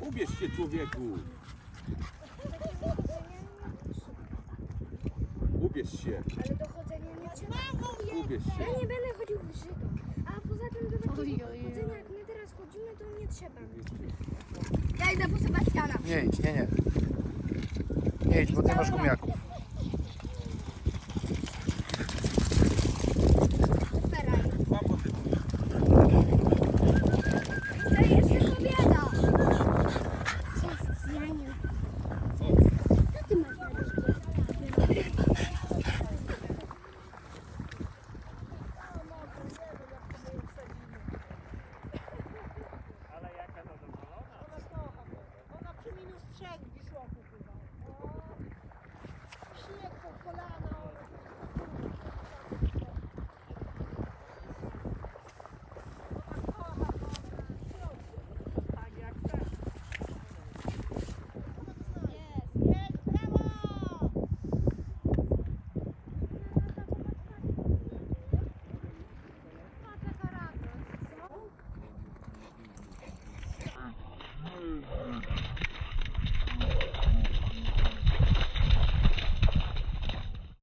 Ubierz się człowieku. Ubierz się. Ale do chodzenia nie trzeba. Ubierz się. Ja nie będę chodził w żyto. A poza tym do takiego chodzenia jak my teraz chodzimy, to nie trzeba. Ja idę po Sebastiana. Nie idź, nie, nie. Nie idź, bo ty masz gumiaków. zawsze jak w Wisłoku bywa. Śnieg po kolano. Mm-hmm.